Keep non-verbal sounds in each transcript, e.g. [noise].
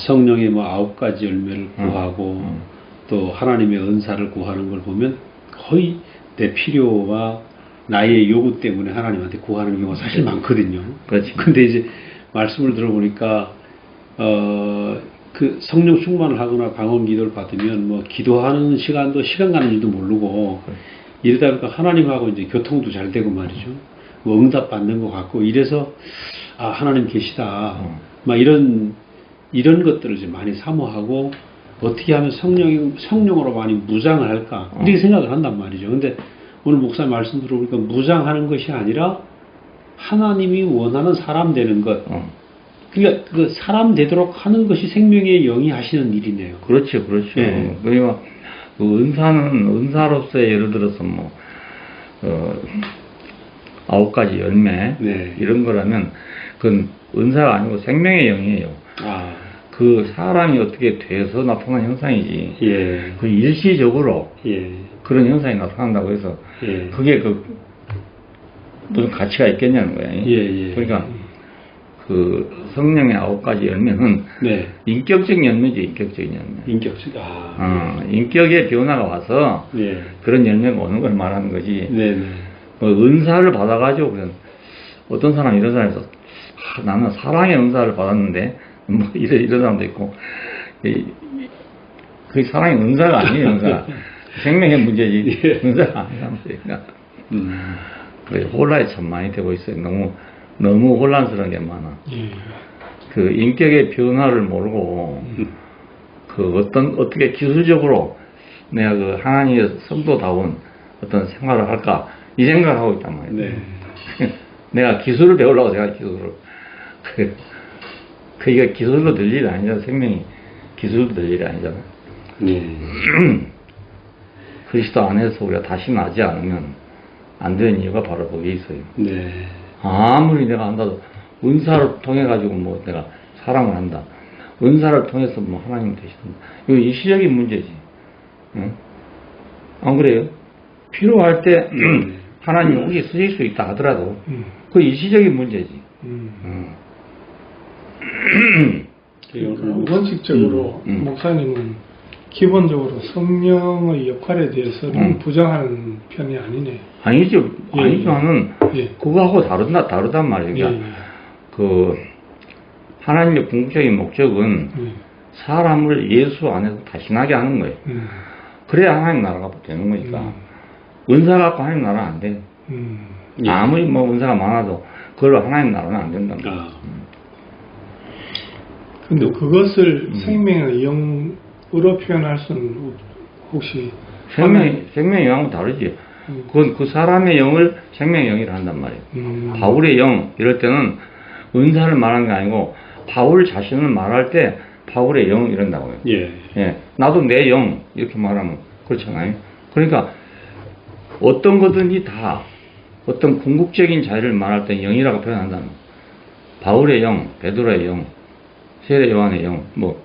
성령의 뭐 아홉 가지 열매를 구하고 음. 또 하나님의 은사를 구하는 걸 보면 거의 내 필요와 나의 요구 때문에 하나님한테 구하는 경우가 사실 많거든요. 그렇지. 근데 이제 말씀을 들어보니까 어, 그 성령 충만을 하거나 방언 기도를 받으면 뭐 기도하는 시간도 시간 가는 줄도 모르고 이러다 보니까 하나님하고 이제 교통도 잘 되고 말이죠. 뭐 응답 받는 것 같고 이래서 아 하나님 계시다. 음. 막 이런 이런 것들을 이제 많이 사모하고 어떻게 하면 성령 성령으로 많이 무장을 할까 이렇게 생각을 한단 말이죠. 근데 오늘 목사 말씀 들어보니까 무장하는 것이 아니라 하나님이 원하는 사람 되는 것. 어. 그러니까 그 사람 되도록 하는 것이 생명의 영이 하시는 일이네요. 그렇죠, 그렇죠. 예. 그러니까 그 은사는 은사로서의 예를 들어서 뭐 어, 아홉 가지 열매 네. 이런 거라면 그건 은사가 아니고 생명의 영이에요. 아, 그 사람이 어떻게 돼서 나타난 현상이지. 예, 그 일시적으로 예, 그런 현상이 나타난다고 해서 예, 그게 그 무슨 가치가 있겠냐는 거야. 예, 예. 그러니까 그 성령의 아홉 가지 열매는 네, 인격적 열매지 인격적인 열매. 인격적, 아, 어, 인격의 변화가 와서 예, 그런 열매가 오는 걸 말하는 거지. 네, 네, 뭐 은사를 받아가지고 그냥 어떤 사람 이런 사람에서 아, 나는 사랑의 은사를 받았는데 뭐 이런 이런 사람도 있고 이- 그게 사랑의 은사가 아니에요 은사 [laughs] 생명의 문제지 예. 은사가 아니란 말이야. 음, 그래 혼란이 참 많이 되고 있어요. 너무 너무 혼란스러운 게 많아. 예, 그 인격의 변화를 모르고 그 어떤 어떻게 기술적으로 내가 그 하나님의 성도다운 어떤 생활을 할까 이 생각을 하고 있단 말이야. 네, [laughs] 내가 기술을 배우려고 제가 기술을 [laughs] 그 그게 기술로 될 일이 아니잖아 생명이 기술로 될 일이 아니잖아. 네, [clears throat] 그리스도 안에서 우리가 다시 나지 않으면 안 되는 이유가 바로 거기에 있어요. 네, 아무리 내가 한다도 은사를 통해 가지고 뭐 내가 사랑을 한다. 은사를 통해서 뭐 하나님 되신다. 이거 일시적인 문제지. 응? 안 그래요? 필요할 때 [clears throat] 하나님이 혹시 쓰실 수 있다 하더라도 음, 그 일시적인 문제지. 음. 응. 그 원칙적으로 음, 음. 목사님은 기본적으로 성령의 역할에 대해서는 음. 부정하는 편이 아니네. 아니죠. 예, 아니지만은 예. 그거하고 다르다 다르단 말이야. 예, 그러니까 그 하나님의 궁극적인 목적은 예. 사람을 예수 안에서 다신하게 하는 거예요. 음, 그래야 하나님 나라가 되는 거니까. 음. 은사 갖고 하나님 나라 안 돼. 음. 예. 아무리 뭐 은사가 많아도 그걸로 하나님 나라는 안 된단 말이야. 아, 근데 그것을 음. 생명의 영으로 표현할 수는 혹시 생명, 생명의 영하고 다르지. 음. 그건 그 사람의 영을 생명의 영이라 한단 말이에요. 음. 바울의 영, 이럴 때는 은사를 말하는 게 아니고 바울 자신을 말할 때 바울의 영 이런다고요. 예, 예, 나도 내 영 이렇게 말하면 그렇잖아요. 그러니까 어떤 거든지 다 어떤 궁극적인 자유를 말할 때 영이라고 표현한다는. 바울의 영, 베드로의 영, 세례 요한의 영, 뭐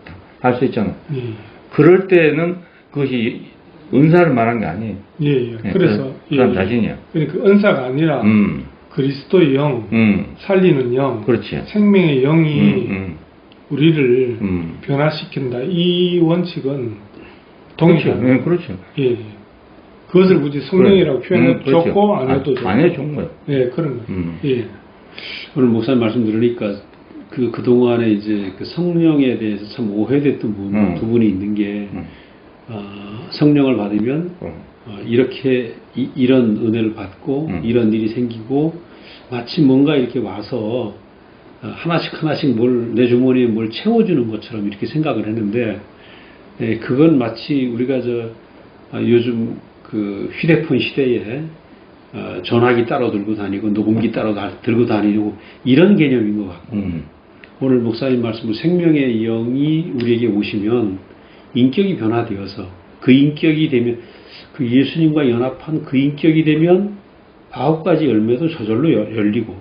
할 수 있잖아. 예. 그럴 때는 그것이 은사를 말한 게 아니에요. 예, 예. 예, 그래서 그 사람 예, 자신이야. 그러니까 은사가 아니라 음, 그리스도의 영, 음, 살리는 영, 그렇지. 생명의 영이 음, 음, 우리를 음. 변화시킨다. 이 원칙은 그렇죠. 동일하다. 예, 그렇죠. 예. 그것을 굳이 성령이라고 그래. 표현해도 음, 그렇죠. 좋고 안 해도 아, 좋고. 안 해도 좋은 거예요. 예, 그런 거예요. 음. 예. 오늘 목사님 말씀 들으니까 그 그동안에 이제 그 성령에 대해서 참 오해됐던 부분, 음. 부분이 있는 게 음. 어, 성령을 받으면 어. 어, 이렇게 이, 런 은혜를 받고 음. 이런 일이 생기고 마치 뭔가 이렇게 와서 어, 하나씩 하나씩 뭘 내 주머니에 뭘 채워주는 것처럼 이렇게 생각을 했는데 예, 그건 마치 우리가 저 아, 요즘 그 휴대폰 시대에 어, 전화기 따로 들고 다니고 녹음기 따로 다- 들고 다니고 이런 개념인 것 같고 음. 오늘 목사님 말씀으로 생명의 영이 우리에게 오시면 인격이 변화되어서 그 인격이 되면 그 예수님과 연합한 그 인격이 되면 아홉 가지 열매도 저절로 여- 열리고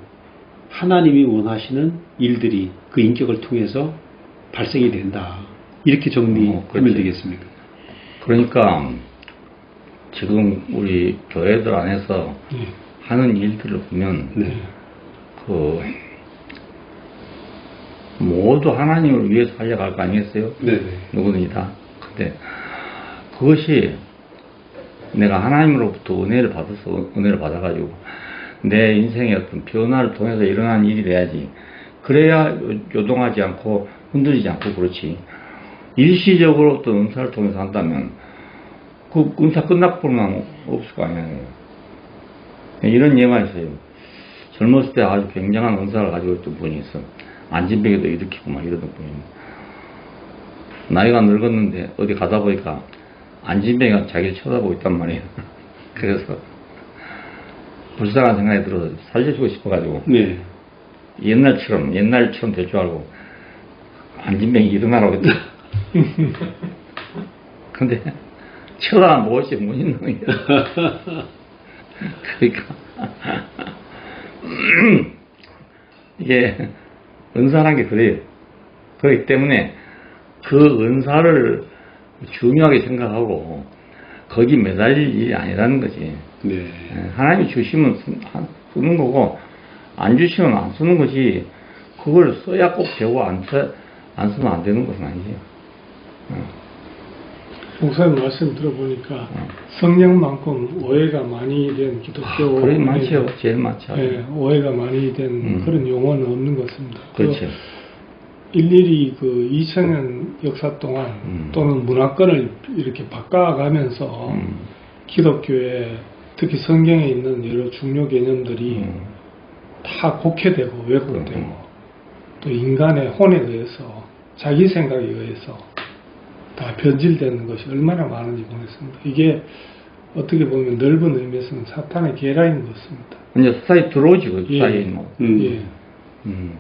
하나님이 원하시는 일들이 그 인격을 통해서 발생이 된다. 이렇게 어, 정리하면 그렇지. 되겠습니까? 그러니까 지금 우리 교회들 안에서 예. 하는 일들을 보면 네. 그 모두 하나님을 위해서 살려갈 거 아니겠어요? 네네. 누구든지 다. 근데 그것이 내가 하나님으로부터 은혜를 받아서 은혜를 받아가지고 내 인생의 어떤 변화를 통해서 일어난 일이 돼야지. 그래야 요- 요동하지 않고 흔들리지 않고 그렇지. 일시적으로 어떤 은사를 통해서 한다면 그 은사 끝나고는 없을 거 아니에요. 이런 예가 있어요. 젊었을 때 아주 굉장한 은사를 가지고 있던 분이 있어. 안진뱅이도 일으키고 막 이러던 분이. 나이가 늙었는데 어디 가다 보니까 안진뱅이가 자기를 쳐다보고 있단 말이에요. [laughs] 그래서 불쌍한 생각이 들어서 살려주고 싶어가지고 네. 옛날처럼 옛날처럼 될 줄 알고 안진뱅이 일어나라고 했다. 근데 쳐다보고 있지 못 있는 거야. 그러니까 [laughs] 이게 은사란 게 그래요. 그렇기 때문에 그 은사를 중요하게 생각하고 거기 매달릴 일이 아니라는 거지. 네. 예, 하나님이 주시면 쓰- 쓰는 거고 안 주시면 안 쓰는 것이 그걸 써야 꼭 되고 안, 써, 안 쓰면 안 되는 것은 아니지. 목사님 말씀 들어보니까 성령만큼 오해가 많이 된 기독교 그래 많죠. 제일 많죠. 예, 오해가 많이 된 음. 그런 용어는 없는 것 같습니다. 그 그렇죠. 일일이 그 2000년 역사 동안 음. 또는 문화권을 이렇게 바꿔가면서 음, 기독교에 특히 성경에 있는 여러 중요 개념들이 음, 다 곡해되고 왜곡되고 음. 또 인간의 혼에 의해서 자기 생각에 의해서 다 변질되는 것이 얼마나 많은지 보겠습니다. 이게 어떻게 보면 넓은 의미에서는 사탄의 계라인 것 같습니다. 이제 사이 들어오지 그 예. 사이에 뭐. 음. 예. 음.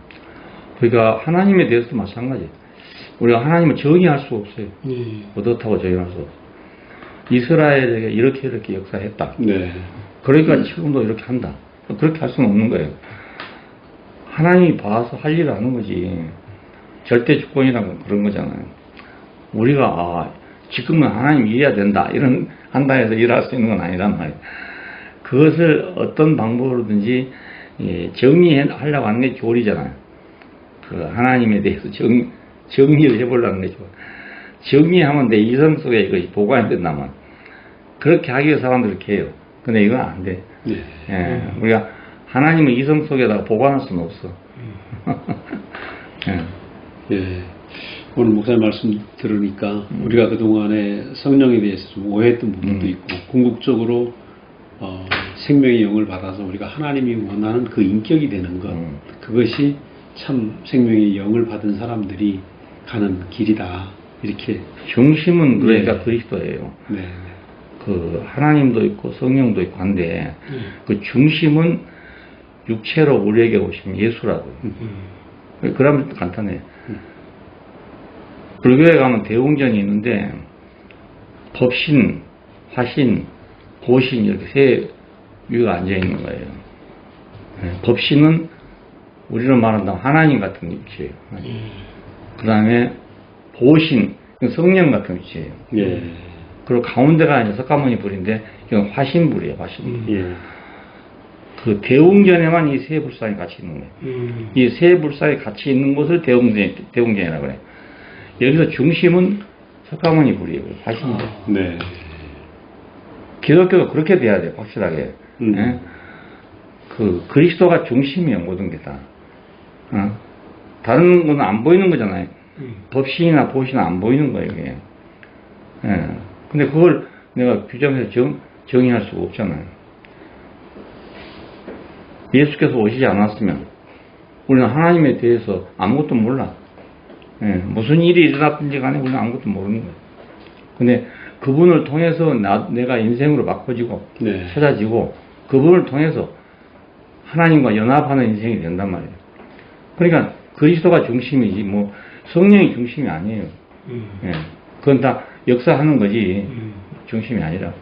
그러니까 하나님에 대해서도 마찬가지. 우리가 하나님을 정의할 수 없어요. 예. 어떻다고 정의할 수 없어. 이스라엘에게 이렇게 이렇게 역사했다. 네. 그러니까 지금도 이렇게 한다. 그렇게 할 수는 없는 거예요. 하나님이 봐서 할 일을 하는 거지. 절대 주권이라는 건 그런 거잖아요. 우리가 아, 지금은 하나님 이해야 된다. 이런 한다 해서 일할 수 있는 건 아니란 말이에요. 그것을 어떤 방법으로든지 예, 정리하려고 하는 게 교리잖아요. 그 하나님에 대해서 정, 정리를 해보려는 게 좋아. 정리하면 내 이성 속에 이것이 보관이 된다면 그렇게 하기 위해 사람들이 이렇게 해요. 근데 이건 안 돼. 네. 예, 우리가 하나님의 이성 속에다가 보관할 수는 없어. [laughs] 예. 예. 오늘 목사님 말씀 들으니까 우리가 그동안에 성령에 대해서 좀 오해했던 부분도 음. 있고 궁극적으로 어, 생명의 영을 받아서 우리가 하나님이 원하는 그 인격이 되는 것 음. 그것이 참 생명의 영을 받은 사람들이 가는 길이다 이렇게 중심은 그러니까 네. 그리스도예요. 네. 그 하나님도 있고 성령도 있고 한데 예. 그 중심은 육체로 우리에게 오신 예수라고요. 음. 그러면 간단해. 불교에 가면 대웅전이 있는데 법신, 화신, 보신 이렇게 세 위가 앉아 있는 거예요. 예, 법신은 우리로 말한다면 하나님 같은 위치예요. 예. 그 다음에 보신, 성령 같은 위치예요. 예. 그리고 가운데가 이제 석가모니 불인데 이건 화신불이에요, 화신. 음. 예. 그 대웅전에만 이 세 불상이 같이 있는 거예요. 음. 이세 불상이 같이 있는 것을 대웅전, 대웅전이라고 그래요. 여기서 중심은 석가모니 불이에요. 화신불. 네. 기독교도 그렇게 돼야 돼요, 확실하게. 음. 예? 그, 그리스도가 중심이에요, 모든 게 다. 어? 다른 건 안 보이는 거잖아요. 음. 법신이나 보신은 안 보이는 거예요, 이게. 예. 근데 그걸 내가 규정해서 정, 정의할 수가 없잖아요. 예수께서 오시지 않았으면 우리는 하나님에 대해서 아무것도 몰라. 예. 무슨 일이 일어났든지 간에 우리는 아무것도 모르는 거예요. 근데 그분을 통해서 나, 내가 인생으로 바꿔지고 네. 찾아지고 그분을 통해서 하나님과 연합하는 인생이 된단 말이에요. 그러니까 그리스도가 중심이지 뭐 성령이 중심이 아니에요. 음. 예. 그건 다 역사하는 거지 음. 중심이 아니라.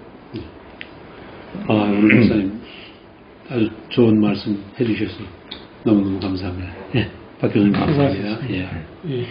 아, 오늘 목사님 아주 좋은 말씀 해주셔서 너무너무 감사합니다. 예. 박 교수님 감사합니다. 예. 예.